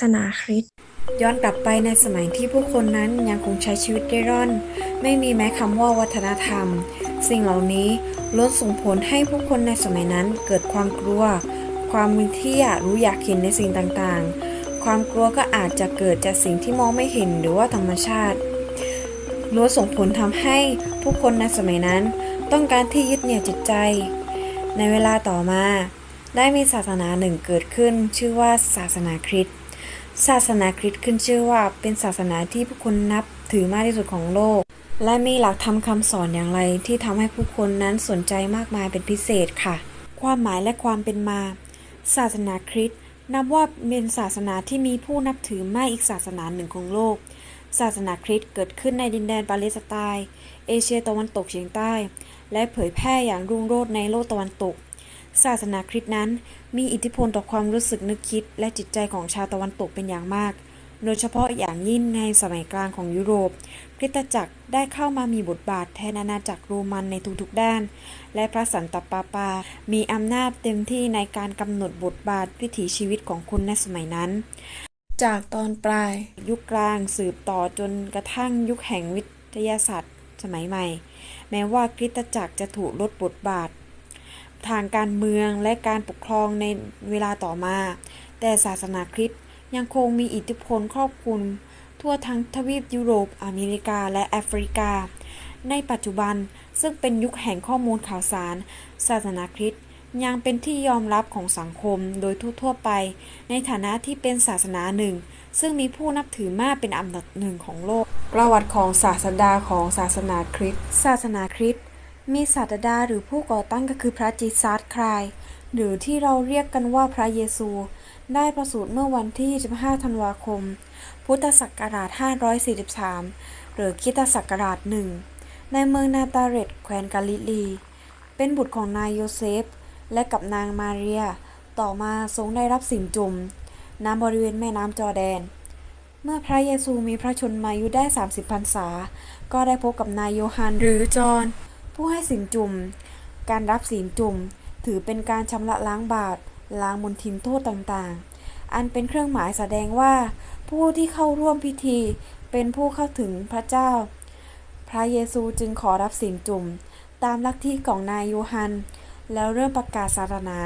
สนาคริสต์ย้อนกลับไปในสมัยที่ผู้คนนั้นยังคงใช้ชีวิตเร่ร่อน ไม่มีแม้คำว่าวัฒนธรรม สิ่งเหล่านี้ล้วนส่งผลให้ผู้คนในสมัยนั้นเกิดความกลัว ความมีที่อยากรู้อยากเห็นในสิ่งต่างๆ ความกลัวก็อาจจะเกิดจากสิ่งที่มองไม่เห็นหรือว่าธรรมชาติล้วนส่งผลทำให้ผู้คนในสมัยนั้น ต้องการที่ยึดเหนี่ยวจิตใจ ในเวลาต่อมา ได้มีศาสนาหนึ่งเกิดขึ้น ชื่อว่าศาสนาคริสต์ ศาสนาคริสต์ขึ้นชื่อว่าเป็นศาสนาที่ผู้คนนับถือมากที่สุดของโลก และมีหลักธรรมคำสอนอย่างไรที่ทำให้ผู้คนนั้นสนใจมากมายเป็นพิเศษค่ะ ความหมายและความเป็นมา ศาสนาคริสต์นับว่าเป็นศาสนาที่มีผู้นับถือมากอีกศาสนาหนึ่งของโลก ศาสนาคริสต์เกิดขึ้นในดินแดนปาเลสไตน์เอเชียตะวันตกเฉียงใต้ และเผยแพร่อย่างรุ่งโรจน์ในโลกตะวันตก ศาสนาคริสต์นั้น มีอิทธิพลต่อความรู้สึกนึกคิด และจิตใจของชาวตะวันตกเป็นอย่างมาก โดยเฉพาะอย่างยิ่งในสมัยกลางของยุโรป คริสตจักรได้เข้ามามีบทบาทแทนอาณาจักรโรมันในทุกๆด้าน และพระสันตะปาปา มีอำนาจเต็มที่ในการกำหนดบทบาทวิถีชีวิตของคนในสมัยนั้นจากตอนปลายยุคกลางสืบต่อจนกระทั่งยุคแห่งวิทยาศาสตร์สมัยใหม่ แม้ว่าคริสตจักรจะถูกลดบทบาท ทางการเมืองและการปกครองในเวลาต่อมา แต่ศาสนาคริสต์ยังคงมีอิทธิพลครอบคลุม ทั่วทั้งทวีปยุโรป อเมริกา และแอฟริกา ในปัจจุบันซึ่งเป็นยุคแห่งข้อมูลข่าวสาร ศาสนาคริสต์ยังเป็นที่ยอมรับของสังคมโดยทั่วๆไป ในฐานะที่เป็นศาสนาหนึ่ง ซึ่งมีผู้นับถือมากเป็นอันดับหนึ่งของโลก ประวัติของศาสดาของศาสนาคริสต์ศาสนาคริสต์ มีศาสดาหรือผู้ก่อตั้งก็คือพระจิซัสคราย หรือที่เราเรียกกันว่าพระเยซู ได้ประสูติเมื่อวันที่ 25 ธันวาคม พุทธศักราช 543 หรือคิตศักราชหนึ่งในเมืองนาตาเรตแคว้นกาลิลี เป็นบุตรของนายโยเซฟ และกับนางมาเรีย ต่อมาทรงได้รับสิ่งจุ่มน้ำบริเวณแม่น้ำจอแดน เมื่อพระเยซูมีพระชนมายุได้ 30พรรษา ก็ได้พบกับนายโยฮันหรือจอห์น ผู้ให้สินจุ่มการรับสินจุ่มถือเป็นการชำระล้างบาปล้างมลทินโทษต่างๆ อันเป็นเครื่องหมายแสดงว่า ผู้ที่เข้าร่วมพิธีเป็นผู้เข้าถึงพระเจ้า พระเยซูจึงขอรับสินจุ่มตามลัทธิของนายโยฮัน แล้วเริ่มประกาศศาสนา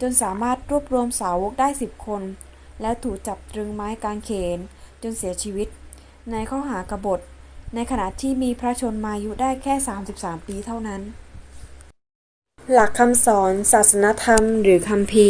จนสามารถรวบรวมสาวกได้สิบคน และถูกจับตรึงไม้กางเขน จนเสียชีวิต ในข้อหากบฏ ในขณะที่มีพระชนมายุได้แค่ 33 ปีเท่านั้น หลักคำสอนศาสนธรรมหรือคัมภี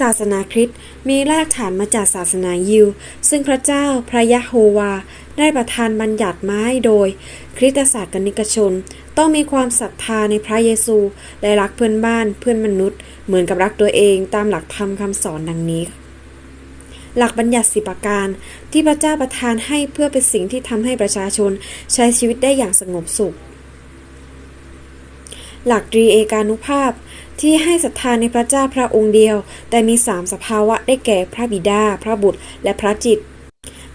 ศาสนาคริสต์มีรากฐานมาจากศาสนายิว ซึ่งพระเจ้าพระยะโฮวา ได้ประทานบัญญัติมาให้โดย คริสตศาสนิกชน ต้องมีความศรัทธาในพระเยซู และรักเพื่อนบ้านเพื่อนมนุษย์ เหมือนกับรักตัวเองตามหลักธรรมคำสอนดังนี้ หลักบัญญัติสิประการ ที่พระเจ้าประทานให้เพื่อเป็นสิ่งที่ทำให้ประชาชนใช้ชีวิตได้อย่างสงบสุข หลักตรีเอกานุภาพที่ให้ศรัทธาในพระเจ้าพระองค์เดียว แต่มีสามสภาวะได้แก่พระบิดา พระบุตร และพระจิต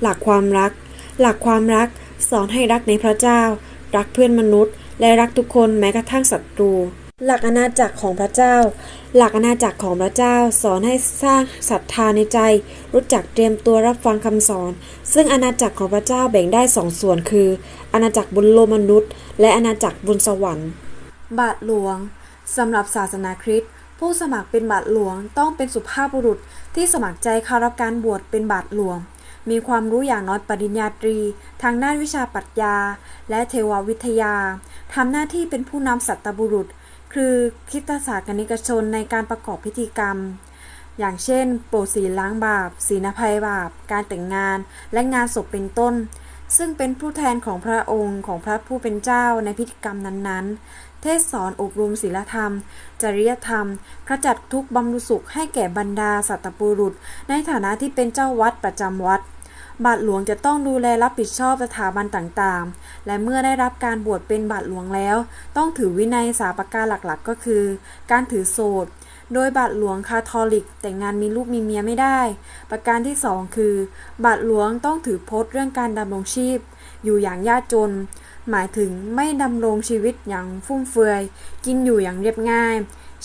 หลักความรัก หลักความรักสอนให้รักในพระเจ้า รักเพื่อนมนุษย์ และรักทุกคนแม้กระทั่งศัตรู หลักอาณาจักรของพระเจ้า หลักอาณาจักรของพระเจ้าสอนให้สร้างศรัทธาในใจ รู้จักเตรียมตัวรับฟังคำสอน ซึ่งอาณาจักรของพระเจ้าแบ่งได้สองส่วนคือ อาณาจักรบนโลกมนุษย์ และอาณาจักรบนสวรรค์ บาทหลวงสำหรับศาสนาคริสต์ผู้สมัครเป็นบาทหลวงต้องเป็นสุภาพบุรุษที่สมัครใจเข้ารับการบวชเป็นบาทหลวง มีความรู้อย่างน้อยปริญญาตรี ทางด้านวิชาปรัชญา และเทววิทยาทำหน้าที่เป็นผู้นำสัตบุรุษ คือคิตศาสนิกชนในการประกอบพิธีกรรม อย่างเช่น โปรดศีลล้างบาปศีลภัยบาป การแต่งงาน และงานศพเป็นต้น ซึ่งเป็นผู้แทนของพระองค์ของพระผู้เป็นเจ้าในพิธีกรรมนั้นๆ เทศสอนอบรมศีลธรรม จริยธรรมขจัดทุกบำรุสุขให้แก่บรรดาสัตบุรุษ ในฐานะที่เป็นเจ้าวัดประจำวัด บาทหลวงจะต้องดูแลรับผิดชอบสถาบันต่างๆ และเมื่อได้รับการบวชเป็นบาทหลวงแล้ว ต้องถือวินัยสาประการหลักๆ ก็คือ การถือโสดโดยบาทหลวงคาทอลิก แต่งงานมีลูกมีเมียไม่ได้ ประการที่สองคือ บาทหลวงต้องถือพจน์เรื่องการดำรงชีพ อยู่อย่างยากจน หมายถึงไม่ดำรงชีวิตอย่างฟุ่มเฟือย กินอยู่อย่างเรียบง่าย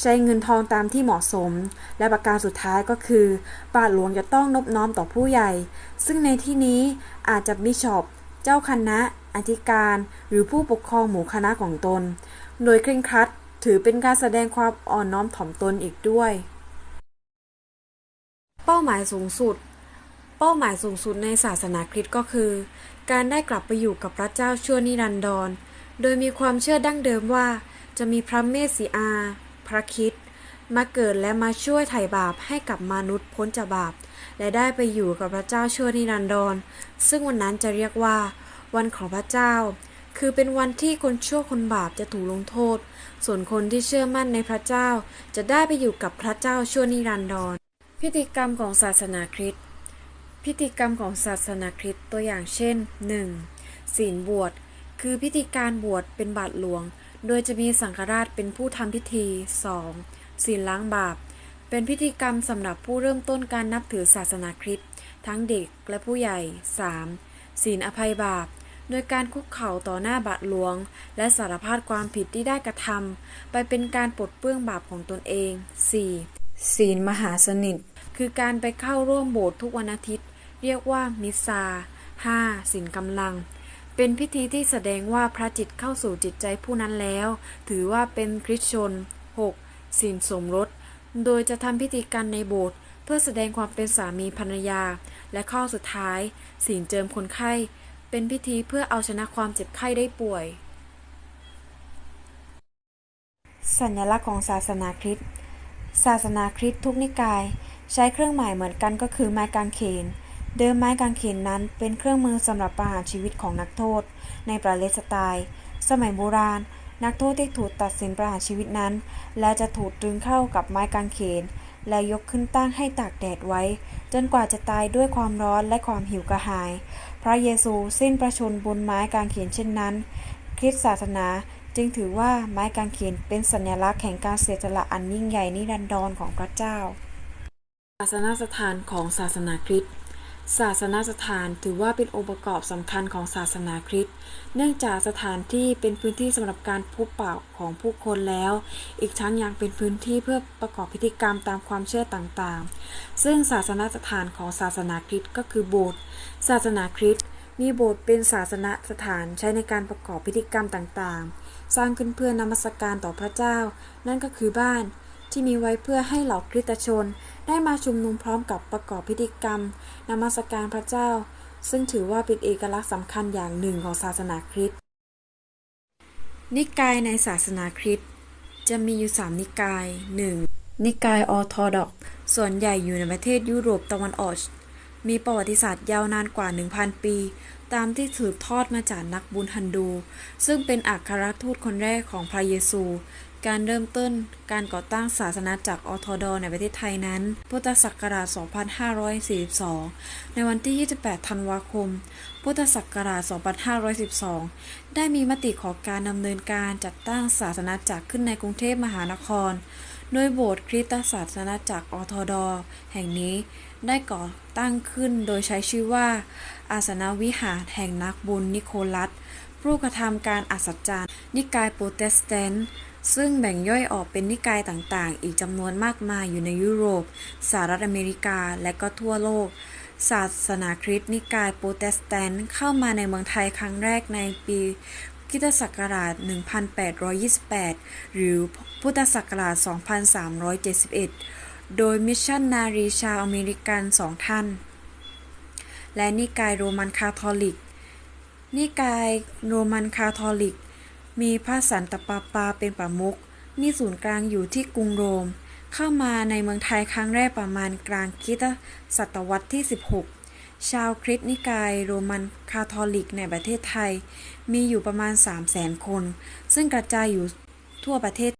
ใช้เงินทองตามที่เหมาะสม และประการสุดท้ายก็คือ บาทหลวงจะต้องนบน้อมต่อผู้ใหญ่ ซึ่งในที่นี้อาจจะบิชอปเจ้าคณะ อธิการ หรือผู้ปกครองหมู่คณะของตน โดยเคร่งครัดถือเป็นการแสดงความอ่อนน้อมถ่อมตนอีกด้วย เป้าหมายสูงสุด เป้าหมายสูงสุดในศาสนาคริสต์ก็คือ การได้กลับไปอยู่กับพระเจ้าชั่วนิรันดร โดยมีความเชื่อดั้งเดิมว่า จะมีพระเมสสิอา พระคิดมาเกิดและมาช่วยไถ่บาปให้กับมนุษย์พ้นจากบาป และได้ไปอยู่กับพระเจ้าชั่วนิรันดร ซึ่งวันนั้นจะเรียกว่า วันของพระเจ้า คือเป็นวันที่คนชั่วคนบาปจะถูกลงโทษ ส่วนคนที่เชื่อมั่นในพระเจ้า จะได้ไปอยู่กับพระเจ้าชั่วนิรันดร พิธีกรรมของศาสนาคริสต์พิธีกรรมของศาสนาคริสต์ตัวอย่างเช่น 1. ศีลบวช คือพิธีการบวชเป็นบาทหลวง โดยจะมีสังฆราชเป็นผู้ทำพิธี 2. ศีลล้างบาป เป็นพิธีกรรมสำหรับผู้เริ่มต้นการนับถือศาสนาคริสต์ทั้งเด็กและผู้ใหญ่ 3. ศีลอภัยบาป โดยการคุกเข่าต่อหน้าบาทหลวง และสารภาพความผิดที่ได้กระทำไปเป็นการปลดเปลื้องบาปของตนเอง 4. ศีลมหาสนิท คือการไปเข้าร่วมโบสถ์ทุกวันอาทิตย์ เรียกว่ามิสซา 5. ศีลกำลัง เป็นพิธีที่แสดงว่าพระจิตเข้าสู่จิตใจผู้นั้นแล้ว ถือว่าเป็นคริสชน 6. ศีลสมรส โดยจะทำพิธีการในโบสถ์เพื่อแสดงความเป็นสามีภรรยา และข้อสุดท้ายศีลเจิมคนไข้ เป็นพิธีเพื่อเอาชนะความเจ็บไข้ได้ป่วย สัญลักษณ์ของศาสนาคริสต์ศาสนาคริสต์ทุกนิกาย ใช้เครื่องหมายเหมือนกันก็คือไม้กางเขน เดิมไม้กางเขนนั้นเป็นเครื่องมือสำหรับประหารชีวิตของนักโทษ ในปาเลสไตน์สมัยโบราณ นักโทษที่ถูกตัดสินประหารชีวิตนั้น และจะถูกตรึงเข้ากับไม้กางเขน และยกขึ้นตั้งให้ตากแดดไว้ จนกว่าจะตายด้วยความร้อนและความหิวกระหาย พระเยซูสิ้นประชนบนไม้กางเขนเช่นนั้น คริสตศาสนาจึงถือว่าไม้กางเขนเป็นสัญลักษณ์แห่งการเสียสละอันยิ่งใหญ่นิรันดรของพระเจ้าศาสนสถานของศาสนาคริสต์ ศาสนสถานถือว่าเป็นองค์ประกอบสำคัญของศาสนาคริสต์ เนื่องจากสถานที่เป็นพื้นที่สำหรับการพบปะของผู้คนแล้ว อีกทั้งยังเป็นพื้นที่เพื่อประกอบพิธีกรรมตามความเชื่อต่างๆ ซึ่งศาสนสถานของศาสนาคริสต์ก็คือโบสถ์ ศาสนาคริสต์มีโบสถ์เป็นศาสนสถานใช้ในการประกอบพิธีกรรมต่างๆ สร้างขึ้นเพื่อนมัสการต่อพระเจ้า นั่นก็คือบ้าน ที่มีไว้เพื่อให้เหล่าคริสตชน ได้มาชุมนุมพร้อมกับประกอบพิธีกรรมนมัสการพระเจ้า ซึ่งถือว่าเป็นเอกลักษณ์สำคัญอย่างหนึ่งของศาสนาคริสต์นิกายในศาสนาคริสต์จะมีอยู่3นิกาย 1. นิกายออร์โธดอกส่วนใหญ่อยู่ในประเทศยุโรปตะวันออก มีประวัติศาสตร์ยาวนานกว่า 1,000 ปี ตามที่สืบทอดมาจากนักบุญฮันดู ซึ่งเป็นอัครทูตคนแรกของพระเยซู การเริ่มต้นการก่อตั้งศาสนาจักรออร์โดอในประเทศไทยนั้น พุทธศักราช 2542 ในวันที่ 28 ธันวาคม พุทธศักราช 2512 ได้มีมติขอการดำเนินการจัดตั้งศาสนาจักรขึ้นในกรุงเทพมหานคร โดยโบสถ์คริสตศาสนาจักรออร์โดอแห่งนี้ได้ก่อตั้งขึ้นโดยใช้ชื่อว่า อาสนวิหารแห่งนักบุญนิโคลัส ผู้กระทำการอัศจรรย์นิกายโปรเตสแตนต์ ซึ่งแบ่งย่อยออกเป็นนิกายต่างๆ อีกจำนวนมากมายอยู่ในยุโรป สหรัฐอเมริกา และก็ทั่วโลก ศาสนาคริสต์นิกายโปรเตสแตนต์เข้ามาในเมืองไทยครั้งแรกในปีคิตศักราช 1828 หรือพุทธศักราช 2371 โดยมิชชันนารีชาวอเมริกันสองท่าน และนิกายโรมันคาทอลิก นิกายโรมันคาทอลิก มีพระสันตปาปาเป็นประมุขมีศูนย์กลางอยู่ที่กรุงโรม เข้ามาในเมืองไทยครั้งแรกประมาณกลางคริสตศตวรรษที่ 16 ชาวคริสต์นิกายโรมันคาทอลิกในประเทศไทย มีอยู่ประมาณ 300,000 คน ซึ่งกระจายอยู่ทั่วประเทศ